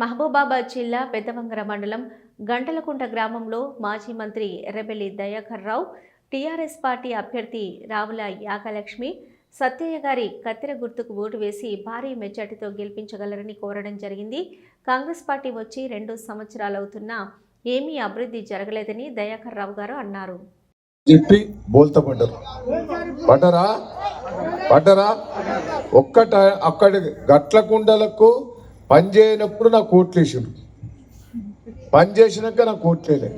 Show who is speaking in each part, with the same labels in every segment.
Speaker 1: మహబూబాబాద్ జిల్లా పెద్దవంగర మండలం గంటలకుంట గ్రామంలో మాజీ మంత్రి ఎర్రబెల్లి దయాకర్ రావు టీఆర్ఎస్ పార్టీ అభ్యర్థి రావుల యాగలక్ష్మి సత్యయ్య గారి కత్తెర గుర్తుకు ఓటు వేసి భారీ మెజార్టీతో గెలిపించగలరని కోరడం జరిగింది. కాంగ్రెస్ పార్టీ వచ్చి రెండు సంవత్సరాలవుతున్నా ఏమీ అభివృద్ధి జరగలేదని దయాకర్ రావు గారు అన్నారు.
Speaker 2: చెప్పి బోల్తా పడ్డారు. పడ్డరా? పడ్డరా? ఒక్కట అక్కడి గట్ల కుండలకు పని చేయనప్పుడు నాకు ఓట్లు వేసిండు పని చేసినాక నాకు ఓట్లేలే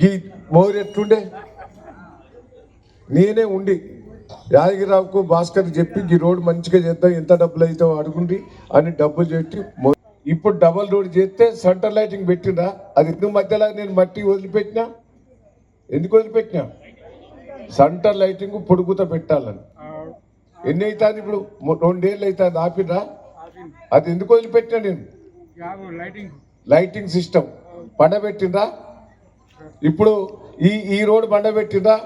Speaker 2: గీ మోరు ఎట్లుండే? నేనే ఉండి. యాదగిరిరావుకు భాస్కర్ చెప్పి ఈ రోడ్డు మంచిగా చేద్దాం ఎంత డబ్బులు అయితే అడుగుండి అని డబ్బులు పెట్టి మో- ఇప్పుడు డబల్ రోడ్ చేస్తే సెంటర్ లైటింగ్ పెట్టిండ్రా? అది ఎందుకు మధ్యలో నేను మట్టి వదిలిపెట్టినా? ఎందుకు వదిలిపెట్టినా? సెంటర్ లైటింగ్ పొడుగుతో పెట్టాలని. ఎన్ని అవుతుంది ఇప్పుడు? రెండేళ్ళు అవుతుంది ఆపిరా అది ఎందుకు వదిలిపెట్టినా నేను?
Speaker 3: లైటింగ్.
Speaker 2: సిస్టమ్. పండబెట్టిండ్రా ఇప్పుడు ఈ ఈ రోడ్డు బండబెట్టిండ్రా?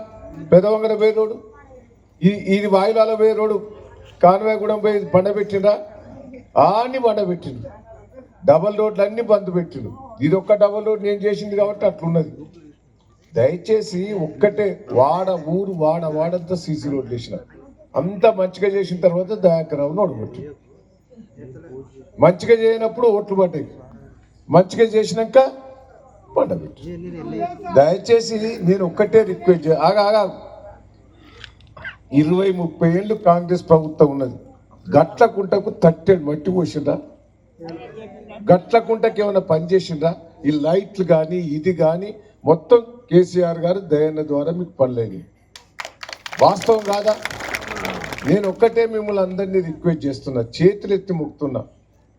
Speaker 2: పెదవంగడ పోయే రోడ్డు? ఈ ఇది వాయులాల పోయే రోడ్డు? కాన్వాయగూడెం పోయి బండబెట్టిండ్రా? అన్ని బండబెట్టిండు డబల్ రోడ్లు అన్ని బంద్ పెట్టిండు ఇది ఒక్క డబల్ రోడ్ నేను చేసింది కాబట్టి అట్లున్నది. దయచేసి ఒక్కటే వాడ ఊరు వాడ వాడంతా సీసీ రోడ్లు వేసిన అంత మంచిగా చేసిన తర్వాత దయాకరావును ఓడగొట్టి మంచిగా చేయనప్పుడు ఓట్లు పడ్డాయి. మంచిగా చేసినాక పండబెట్టి దయచేసి నేను ఒక్కటే రిక్వెస్ట్ చే ఆగా ఆగా ఇరవై ముప్పై ఏళ్ళు కాంగ్రెస్ ప్రభుత్వం ఉన్నది. గట్లకుంటకు తట్టెడు మట్టి పోసిండ్రా? గట్లకుంటకి ఏమైనా పనిచేసిండ్రా ఈ లైట్లు కానీ ఇది కానీ మొత్తం కేసీఆర్ గారు దయన్న ద్వారా మీకు పనులేని వాస్తవం కాదా? నేను ఒక్కటే మిమ్మల్ని అందరినీ రిక్వెస్ట్ చేస్తున్నా చేతులెత్తి మొక్కుతున్నా.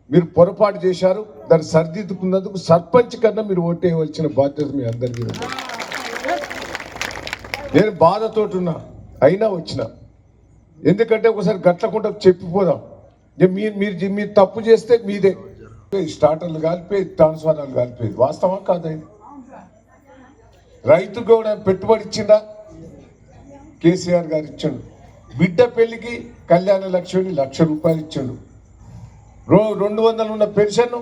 Speaker 2: మీరు పొరపాటు చేశారు దాన్ని సరిదిద్దుకున్నందుకు సర్పంచ్ కన్నా మీరు ఓటేయవలసిన బాధ్యత మీ అందరికీ ఉంది. నేను బాధతోటున్నా అయినా వచ్చిన. ఎందుకంటే ఒకసారి గట్లకుండా చెప్పిపోదాం. మీరు మీరు మీరు తప్పు చేస్తే మీదే. స్టార్టర్లు కాలిపోయి ట్రాన్స్ఫార్మర్లు కాలిపోయి వాస్తవం కాదండి రైతు కూడా పెట్టుబడి ఇచ్చిందా కేసీఆర్ గారు ఇచ్చాడు. బిడ్డ పెళ్ళికి కళ్యాణ లక్ష్మిని లక్ష రూపాయలు ఇచ్చాడు. రో రెండు వందలు ఉన్న పెన్షన్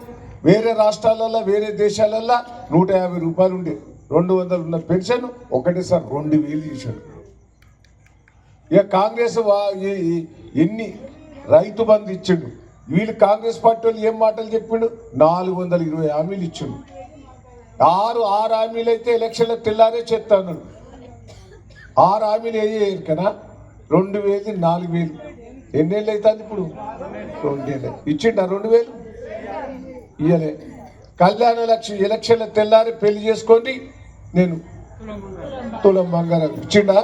Speaker 2: వేరే రాష్ట్రాలలో వేరే దేశాలల్లో నూట యాభై రూపాయలు ఉండే. రెండు వందలు ఉన్న పెన్షన్ ఒకటేసారి రెండు వేలు చేశాడు. ఇక కాంగ్రెస్ ఎన్ని రైతు బంధు ఇచ్చిండు. వీళ్ళు కాంగ్రెస్ పార్టీ వాళ్ళు ఏం మాటలు చెప్పిండు? నాలుగు వందల ఇరవై హామీలు ఇచ్చిండు. ఆరు ఆరు హామీలు అయితే ఎలక్షన్లో తెల్లారే చెప్తాను ఆరు హామీలు ఏ కదా రెండు వేలు నాలుగు వేలు. ఎన్నేళ్ళు అవుతుంది ఇప్పుడు? రెండేళ్ళు. ఇచ్చిండా రెండు వేలు? ఇయ్యలే. కళ్యాణ లక్ష్మి ఎలక్షన్ల తెల్లారి పెళ్ళి చేసుకోండి నేను తులం బంగారం ఇచ్చిండా?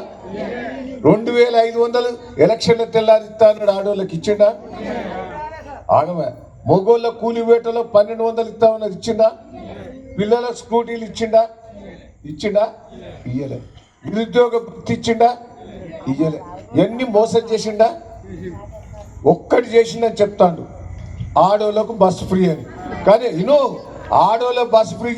Speaker 2: రెండు వేల ఐదు వందలు ఎలక్షన్ల తెల్లారి ఇస్తా అన్నాడు ఆడవాళ్ళకి ఇచ్చిండా? ఆగమే. మొగోళ్ళ కూలి వేటలో పన్నెండు వందలు ఇస్తా ఉన్నది ఇచ్చిండా? పిల్లల స్కూటీలు ఇచ్చిండా? ఇచ్చిండా? ఇయ్యలే. నిరుద్యోగ ఇచ్చిండా? ఎన్ని మోసం చేసిండా? ఒక్కటి చేసిండని చెప్తాడు. ఆడోళ్ళకు బస్సు ఫ్రీ అని. కానీ ఇను ఆడోళ్ళ బస్సు ఫ్రీ